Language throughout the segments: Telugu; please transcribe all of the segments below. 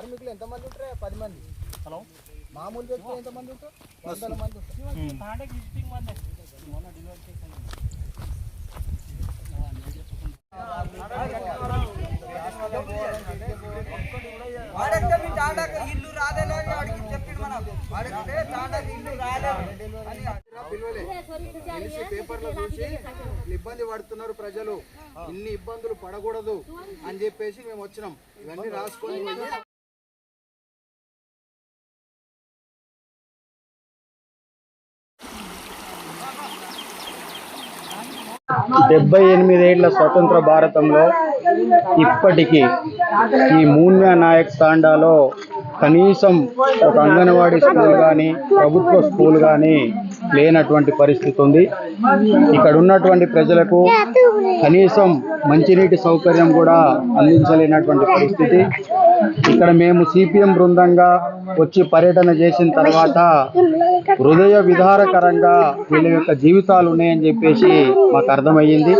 కార్మికులు ఎంతమంది ఉంటారు? పది మంది. హలో? మామూలు వ్యక్తులు ఎంతమంది ఉంటారు? వందల మంది ఉంటారు. వాడెక్కడ మీ తాండాకు ఇల్లు రాలేదు అని వాడికి చెప్పిండు మనం. వాడికి తాండాకు ఇల్లు రాలేదు అని. పిలవలే తెలిసి పేపర్లో చూసి ఇబ్బంది పడుతున్నారు ప్రజలు. ఇన్ని ఇబ్బందులు పడకూడదు అని చెప్పేసి మేము వచ్చినాం. ఇవన్నీ రాసుకొని డెబ్బై ఎనిమిదేళ్ళ స్వతంత్ర భారతంలో ఇప్పటికీ ఈ మూన్యా నాయక్ తాండాలో కనీసం ఒక అంగన్వాడీ స్కూల్ కానీ ప్రభుత్వ స్కూల్ కానీ లేనటువంటి పరిస్థితి ఉంది. ఇక్కడ ఉన్నటువంటి ప్రజలకు కనీసం మంచినీటి సౌకర్యం కూడా అందించలేనటువంటి పరిస్థితి. ఇక్కడ మేము సిపిఎం బృందంగా వచ్చి పర్యటన చేసిన తర్వాత హృదయ విధారకరంగా వీళ్ళ యొక్క జీవితాలు ఉన్నాయని చెప్పేసి మాకు అర్థమయ్యింది.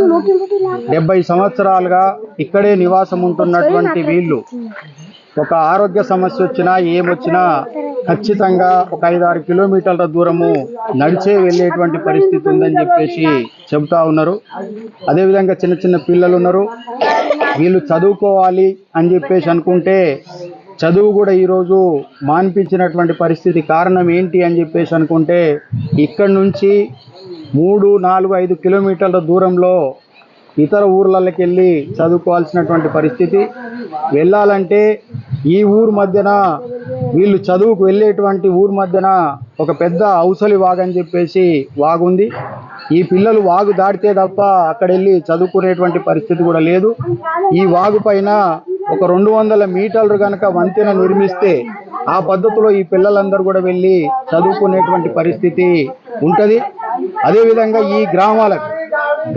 డెబ్బై సంవత్సరాలుగా ఇక్కడే నివాసం ఉంటున్నటువంటి వీళ్ళు. ఒక ఆరోగ్య సమస్య వచ్చినా ఏమొచ్చినా ఖచ్చితంగా ఒక ఐదారు కిలోమీటర్ల దూరము నడిచే వెళ్ళేటువంటి పరిస్థితి ఉందని చెప్పేసి చెబుతా ఉన్నారు. అదేవిధంగా చిన్న చిన్న పిల్లలు ఉన్నారు. వీళ్ళు చదువుకోవాలి అని చెప్పేసి అనుకుంటే చదువు కూడా ఈరోజు మాన్పించినటువంటి పరిస్థితి కారణం ఏంటి అని చెప్పేసి అనుకుంటే ఇక్కడి నుంచి మూడు నాలుగు ఐదు కిలోమీటర్ల దూరంలో ఇతర ఊర్లకి వెళ్ళి చదువుకోవాల్సినటువంటి పరిస్థితి. వెళ్ళాలంటే ఈ ఊరు మధ్యన వీళ్ళు చదువుకు వెళ్ళేటువంటి ఊరు మధ్యన ఒక పెద్ద ఔసలి వాగు అని చెప్పేసి వాగుంది. ఈ పిల్లలు వాగు దాటితే తప్ప అక్కడ వెళ్ళి చదువుకునేటువంటి పరిస్థితి కూడా లేదు. ఈ వాగు పైన ఒక రెండు వందల మీటర్లు కనుక వంతెన నిర్మిస్తే ఆ పద్ధతిలో ఈ పిల్లలందరూ కూడా వెళ్ళి చదువుకునేటువంటి పరిస్థితి ఉంటుంది. అదేవిధంగా ఈ గ్రామాలకు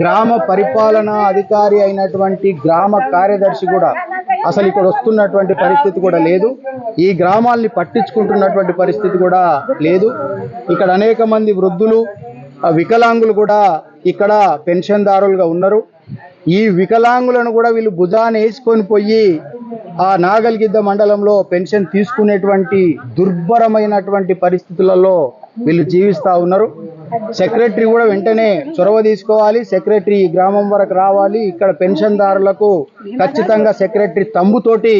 గ్రామ పరిపాలన అధికారి అయినటువంటి గ్రామ కార్యదర్శి కూడా అసలు ఇక్కడ వస్తున్నటువంటి పరిస్థితి కూడా లేదు. ఈ గ్రామాల్ని పట్టించుకుంటున్నటువంటి పరిస్థితి కూడా లేదు. ఇక్కడ అనేక మంది వృద్ధులు వికలాంగులు కూడా ఇక్కడ పెన్షన్దారులుగా ఉన్నారు. ఈ వికలాంగులను కూడా వీళ్ళు భుజాన్ని వేసుకొని పోయి ఆ నాగల్గిద్ద మండలంలో పెన్షన్ తీసుకునేటువంటి దుర్భరమైనటువంటి పరిస్థితులలో వీళ్ళు జీవిస్తూ ఉన్నారు. సెక్రటరీ కూడా వెంటనే చొరవ తీసుకోవాలి. సెక్రటరీ గ్రామం వరకు రావాలి. ఇక్కడ పెన్షన్దారులకు ఖచ్చితంగా సెక్రటరీ తమ్ముతోటి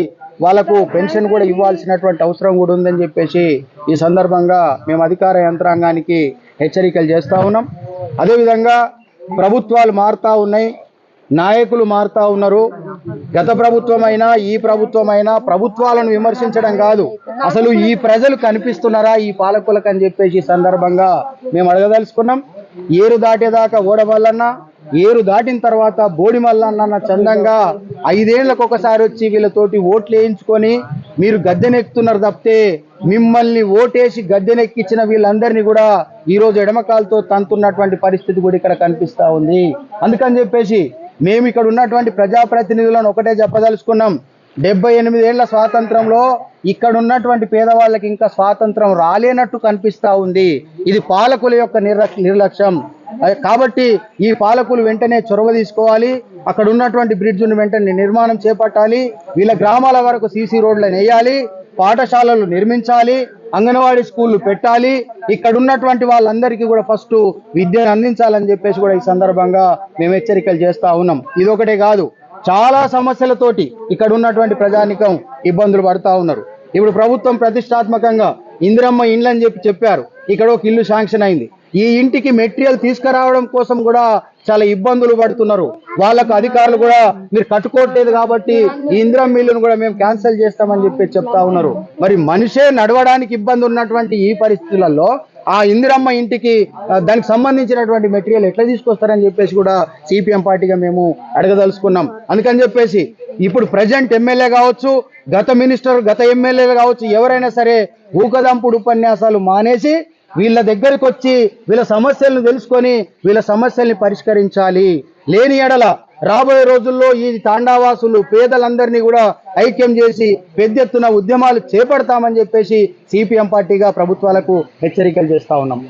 వాళ్ళకు పెన్షన్ కూడా ఇవ్వాల్సినటువంటి అవసరం కూడా ఉందని చెప్పేసి ఈ సందర్భంగా మేము అధికార యంత్రాంగానికి హెచ్చరికలు చేస్తూ ఉన్నాం. అదేవిధంగా ప్రభుత్వాలు మారుతూ ఉన్నాయి. నాయకులు మారుతా ఉన్నారు. గత ప్రభుత్వమైనా ఈ ప్రభుత్వమైనా ప్రభుత్వాలను విమర్శించడం కాదు. అసలు ఈ ప్రజలు కనిపిస్తున్నారా ఈ పాలకులకు అని చెప్పేసి సందర్భంగా మేము అడగదలుచుకున్నాం. ఏరు దాటేదాకా ఓడవల్లన్నా ఏరు దాటిన తర్వాత బోడిమల్లన్న చందంగా ఐదేళ్ళకు ఒకసారి వచ్చి వీళ్ళతోటి ఓట్లు వేయించుకొని మీరు గద్దెనెక్కుతున్నారు తప్పితే మిమ్మల్ని ఓటేసి గద్దెనెక్కించిన వీళ్ళందరినీ కూడా ఈరోజు ఎడమకాలతో తంతున్నటువంటి పరిస్థితి కూడా ఇక్కడ కనిపిస్తూ ఉంది. అందుకని చెప్పేసి మేము ఇక్కడ ఉన్నటువంటి ప్రజాప్రతినిధులను ఒకటే చెప్పదలుచుకున్నాం. డెబ్బై ఎనిమిదేళ్ళ స్వాతంత్రంలో ఇక్కడ ఉన్నటువంటి పేదవాళ్ళకి ఇంకా స్వాతంత్రం రాలేనట్టు కనిపిస్తా ఉంది. ఇది పాలకుల యొక్క నిర్లక్ష్యం. కాబట్టి ఈ పాలకులు వెంటనే చొరవ తీసుకోవాలి. అక్కడ ఉన్నటువంటి బ్రిడ్జ్ను వెంటనే నిర్మాణం చేపట్టాలి. వీళ్ళ గ్రామాల వరకు సీసీ రోడ్లను వేయాలి. పాఠశాలలు నిర్మించాలి. అంగన్వాడీ స్కూళ్ళు పెట్టాలి. ఇక్కడ ఉన్నటువంటి వాళ్ళందరికీ కూడా ఫస్ట్ విద్యను అందించాలని చెప్పేసి కూడా ఈ సందర్భంగా మేము హెచ్చరికలు చేస్తా ఉన్నాం. ఇదొకటే కాదు చాలా సమస్యలతోటి ఇక్కడ ఉన్నటువంటి ప్రజానికం ఇబ్బందులు పడుతూ ఉన్నారు. ఇప్పుడు ప్రభుత్వం ప్రతిష్టాత్మకంగా ఇందిరమ్మ ఇండ్లు అని చెప్పి చెప్పారు. ఇక్కడ ఒక ఇల్లు శాంక్షన్ అయింది. ఈ ఇంటికి మెటీరియల్ తీసుకురావడం కోసం కూడా చాలా ఇబ్బందులు పడుతున్నారు. వాళ్ళకు అధికారులు కూడా మీరు కట్టుకోవట్లేదు కాబట్టి ఈ ఇందిరం మిల్లును కూడా మేము క్యాన్సిల్ చేస్తామని చెప్పి చెప్తా ఉన్నారు. మరి మనిషే నడవడానికి ఇబ్బంది ఉన్నటువంటి ఈ పరిస్థితులలో ఆ ఇందిరమ్మ ఇంటికి దానికి సంబంధించినటువంటి మెటీరియల్ ఎట్లా తీసుకొస్తారని చెప్పేసి కూడా సిపిఎం పార్టీగా మేము అడగదలుచుకున్నాం. అందుకని చెప్పేసి ఇప్పుడు ప్రజెంట్ ఎమ్మెల్యే కావచ్చు గత మినిస్టర్ గత ఎమ్మెల్యేలు కావచ్చు ఎవరైనా సరే ఊకదంపుడు ఉపన్యాసాలు మానేసి వీళ్ళ దగ్గరికి వచ్చి వీళ్ళ సమస్యలను తెలుసుకొని వీళ్ళ సమస్యల్ని పరిష్కరించాలి. లేని ఎడల రాబోయే రోజుల్లో ఈ తాండావాసులు పేదలందరినీ కూడా ఐక్యం చేసి పెద్ద ఎత్తున ఉద్యమాలు చేపడతామని చెప్పేసి సిపిఎం పార్టీగా ప్రభుత్వాలకు హెచ్చరికలు చేస్తా ఉన్నాం.